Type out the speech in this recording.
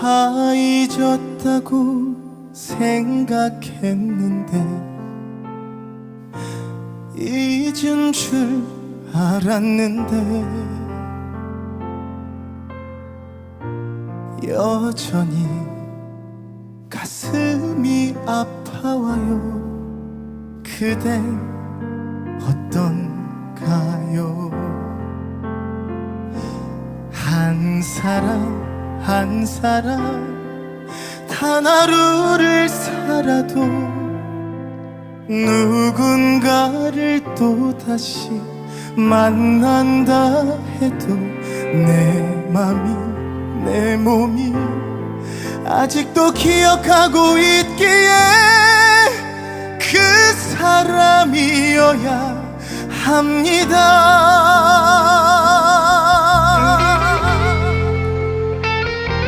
다 잊었다고 생각했는데 잊은 줄 알았는데 여전히 가슴이 아파와요. 그댄 어떤가요? 한 사람 한 사람 단 하루를 살아도 누군가를 또 다시 만난다 해도 내 맘이 내 몸이 아직도 기억하고 있기에 그 사람이어야 합니다